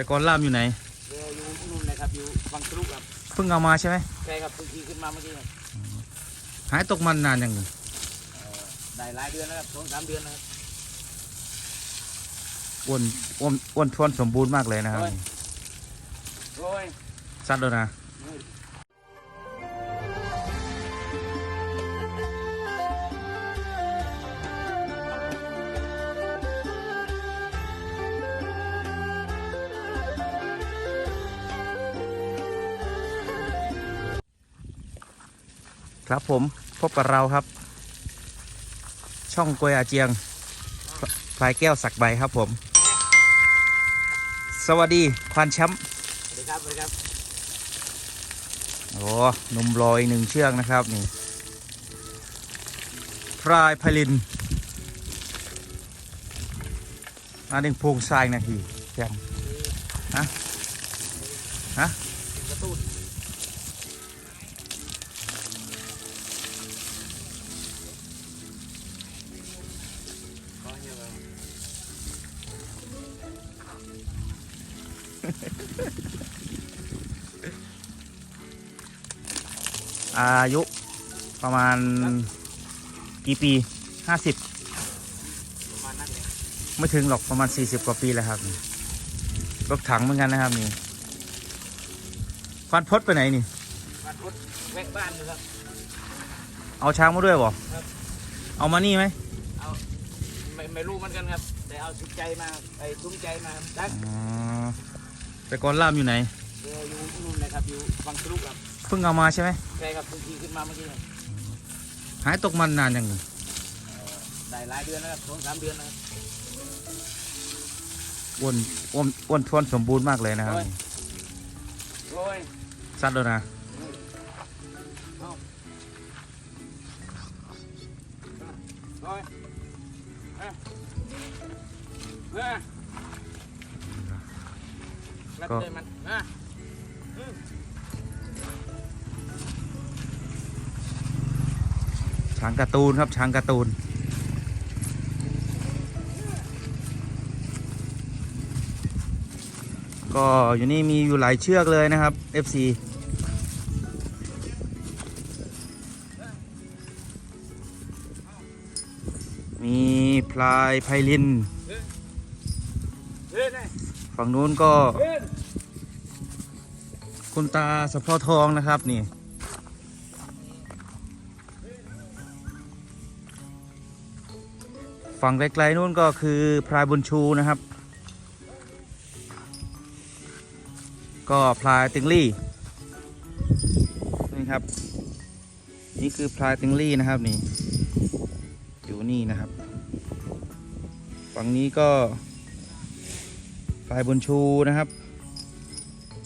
แต่ก่อนล่ามอยู่ไหนเรืออยู่นู่นนะครับอยู่ฟังทะลุครับเพิ่งเอามาใช่ไหมใช่ครับเพิ่งขี่ขึ้นมาเมื่อกี้ครับหายตกมันนานยังเอ่อได้หลายเดือนแล้วครับสองสามเดือนนะครับ อ้วนอ้วนอ้วนท้วนสมบูรณ์มากเลยนะครับโอ้ย โอ้ยซัดแล้วนะ ครับผมพบกับเราครับ ช่องกวยอาเจียงพพลายแก้วสักใบครับผม สวัสดีควานแชมป์สวัสดีครับสวัสดีครับโอ้หนุ่มลอยหนึ่งเชือกนะครับนี่พรายไพลินมาดึงพวงทรายนาทีแชมป์ฮะฮะเป็นกระตุ้น อายุประมาณกี่ปีห้าสิบประมาณนั้นเลยไม่ถึงหรอกประมาณ40กว่าปีแล้วครับนี่รถถังเหมือนกันนะครับนี่ควานพดไปไหนนี่วัดพุทธแวกบ้านอยู่ครับ เอาช้างมาด้วยบ่ครับ เอามานี่ไหมเอาไม่ไม่รู้เหมือนกันครับ แต่เอาสุดใจมาไอ้ตุ้มใจมาดักอ๋อแต่ก่อนล่ามอยู่ไหนเรืออยู่นู่นนะครับอยู่ฟังทะลุครับ เพิ่งเอามาใช่ไหมใช่ครับเพิ่งขี่ขึ้นมาเมื่อกี้ครับหายตกมันนานยังเอ่อได้หลายเดือนแล้วครับสองสามเดือนนะครับอ้วนอ้วนอ้วนท้วนสมบูรณ์มากเลยนะครับโอ้ยโอ้ยซัดแล้วนะเอาโอ้ยเอ้ยเอ้ยรับเลยมันอะ ช้างการ์ตูนครับช้างการ์ตูนก็อยู่นี่มีอยู่หลายเชือกเลยนะครับ FC มีพลายไพลิน ฝั่งนู้นก็ คุณตาสะพอทองนะครับนี่ ฝั่งไกลๆนู้นก็คือพลายบุญชูนะครับ ก็พลายติงลี่นี่ครับ นี่คือพลายติงลี่นะครับนี่อยู่นี่นะครับ ฝั่งนี้ก็พลายบุญชูนะครับ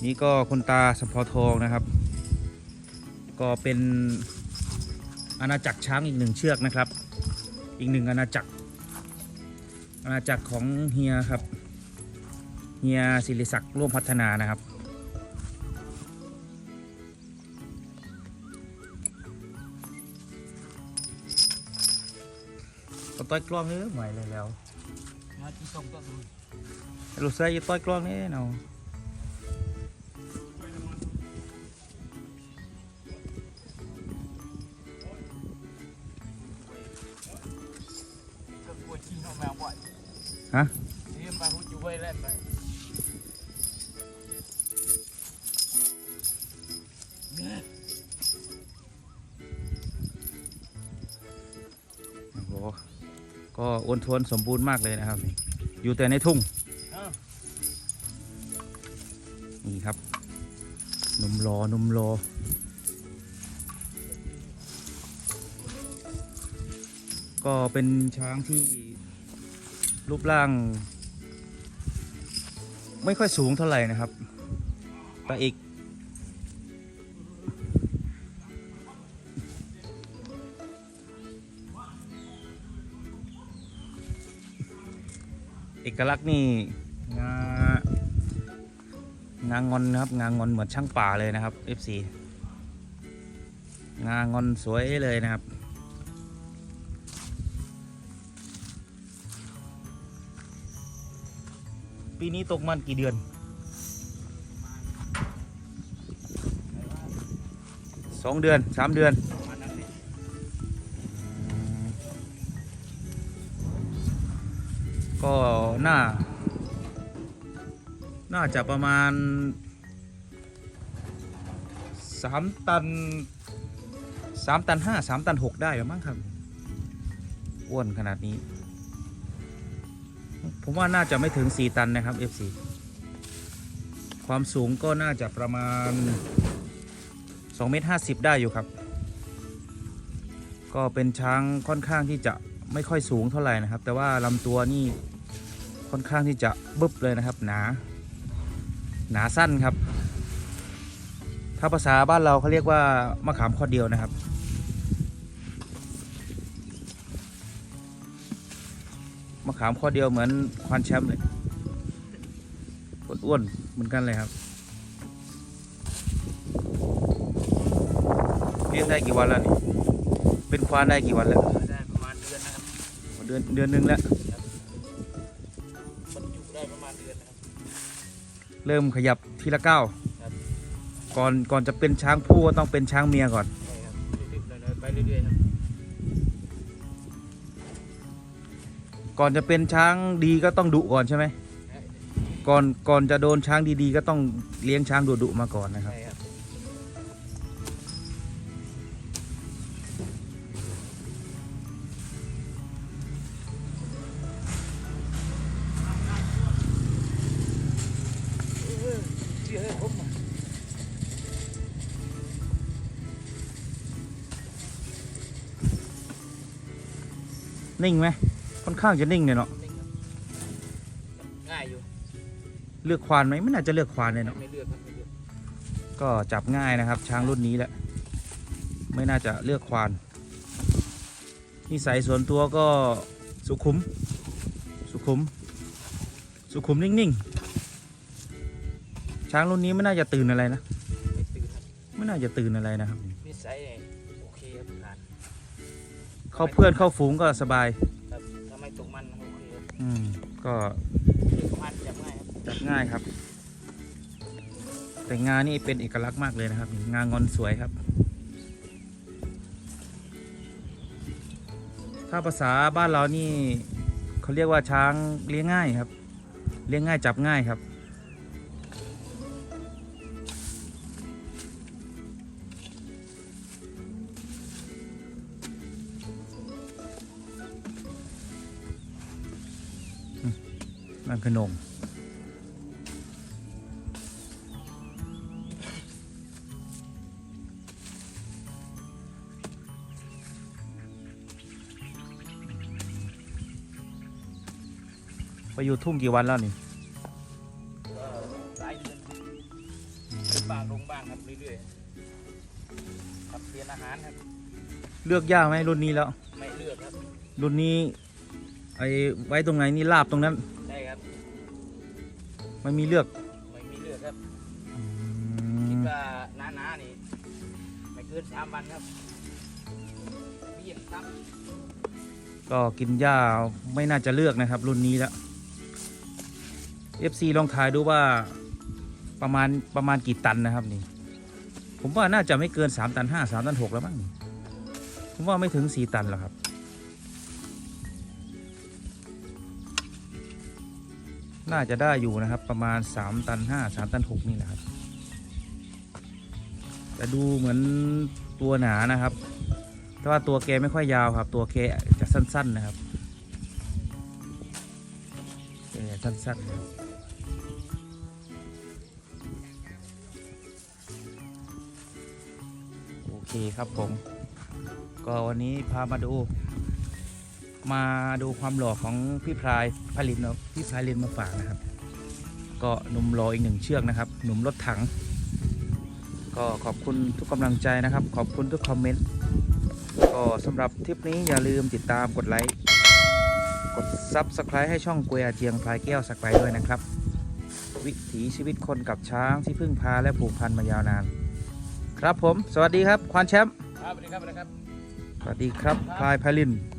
นี่ก็คุณตาสมพอทองนะครับ ก็เป็นอาณาจักรช้างอีกหนึ่งเชือกนะครับ อีกหนึ่งอาณาจักร อาณาจักรของเฮียครับ เฮียศิริศักดิ์ร่วมพัฒนานะครับก็ต้อยกล้องนี่ใหม่เลยแล้วมาที่ส่งก็ดูลูกเสืออยี่ต้อยกล้องนี่เนาะ ฮะเรียนไปหูจุ้ยเล่นไปโอ้โหก็อ้วนท้วนสมบูรณ์มากเลยนะครับ อยู่แต่ในทุ่ง นี่ครับนุ่มรอนุ่มรอก็เป็นช้างที่ รูปร่าง ไม่ค่อยสูงเท่าไหร่นะครับแต่อีก เอกลักษณ์นี่งางางอนนะครับ งางอนเหมือนช่างป่าเลยนะครับ FC งางอนสวยเลยนะครับ ปีนี้ตกมันกี่เดือน สองเดือนสามเดือน ก็หน้าน่าจะประมาณสามตันสามตันห้าสามตันหกได้หรือมั้งครับ อ้วนขนาดนี้ ผมว่าน่าจะไม่ถึงสี่ตันนะครับ FC ความสูงก็น่าจะประมาณ2เมตร50 ได้อยู่ครับ ก็เป็นช้างค่อนข้างที่จะไม่ค่อยสูงเท่าไหร่นะครับ แต่ว่าลำตัวนี่ค่อนข้างที่จะบึบเลยนะครับ หนา หนาสั้นครับ ถ้าภาษาบ้านเราเขาเรียกว่ามะขามข้อเดียวนะครับ มะขามข้อเดียวเหมือนควานแชมป์เลยอ้วนๆเหมือนกันเลยครับเลี้ยงได้กี่วันแล้วนี่ เป็นควานได้กี่วันแล้วได้ประมาณเดือนนะครับเดือนเดือนหนึ่งแล้วบรรจุได้ประมาณเดือนนะครับเริ่มขยับทีละก้าวครับก่อนก่อนจะเป็นช้างผู้ก็ต้องเป็นช้างเมียก่อนใช่ครับรีบๆหน่อยๆไปเรื่อยๆครับ ก่อนจะเป็นช้างดีก็ต้องดุก่อนใช่ไหมก่อนก่อนจะโดนช้างดีๆ ก็ต้องเลี้ยงช้างดุๆมาก่อนนะครับ ใช่ครับนิ่งไหม ค่อนข้างจะนิ่งเลยเนาะนิ่งครับง่ายอยู่เลือกควานไหมไม่น่าจะเลือกควานเลยเนาะไม่เลือกครับไม่เลือกก็จับง่ายนะครับ ช้างรุ่นนี้แหละ ไม่น่าจะเลือกควานนิสัยส่วนตัวก็สุขุม สุขุม สุขุมนิ่งๆ ช้างรุ่นนี้ไม่น่าจะตื่นอะไรนะ ไม่ตื่นครับไม่น่าจะตื่นอะไรนะครับนิสัยเนี่ยโอเคครับผ่านเข้าเพื่อนเข้าฝูงก็สบาย อืมก็จับง่ายครับจับง่ายครับ แต่งานนี่เป็นเอกลักษณ์มากเลยนะครับ งานงอนสวยครับ ถ้าภาษาบ้านเรานี่เขาเรียกว่าช้างเลี้ยงง่ายครับ เลี้ยงง่ายจับง่ายครับ นั่นคือนงไปอยู่ทุ่งกี่วันแล้วนี่ก็หลายเดือนขึ้นบ้างลงบ้างครับเรื่อยๆครับเปลี่ยนอาหารครับ เลือกยากไหมรุ่นนี้แล้ว ไม่เลือกครับ รุ่รุ่นนี้ไอ้ไว้ตรงไหนนี่ลาบตรงนั้นใช่ครับ ไม่มีเลือกไม่มีเลือกครับอืคิดมว่าหนาๆนี่ไม่เกินสามวันครับเบี้ยนซ้ก็กินหญ้าไม่น่าจะเลือกนะครับ รุ่นนี้แล้ว FC ลองทายดูว่าประมาณประมาณกี่ตันนะครับนี่ ผมว่าน่าจะไม่เกิน 3 ตัน5 3 ตัน 6 แล้วมั้งนี่ผมว่าไม่ถึง 4 ตันหรอกครับ น่าจะได้อยู่นะครับ ประมาณ 3 ตัน 5 3 ตัน 6 นี่แหละครับแต่ดูเหมือนตัวหนานะครับ แต่ว่าตัวแกไม่ค่อยยาวครับ ตัวแกจะสั้น ๆนะครับแกสั้นๆนะครับโอเคครับผม ก็วันนี้พามาดู มาดูความหล่อของพี่พลายผลิตเนาะพี่พลายเรียนมาฝากนะครับ ก็หนุ่มรออีกหนึ่งเชือกนะครับ หนุ่มรถถัง ก็ขอบคุณทุกกำลังใจนะครับ ขอบคุณทุกคอมเมนต์ก็สำหรับทริปนี้อย่าลืมติดตามกดไลค์กด Subscribe ให้ช่องกุยอาเจียงพลายแก้วสักไปด้วยนะครับ วิถีชีวิตคนกับช้างที่พึ่งพาและผูกพันมายาวนาน ครับผม สวัสดีครับควานแชมป์ำครับสวัสดีครับสวัสดีครับสวัสดีครับพลายไพลินค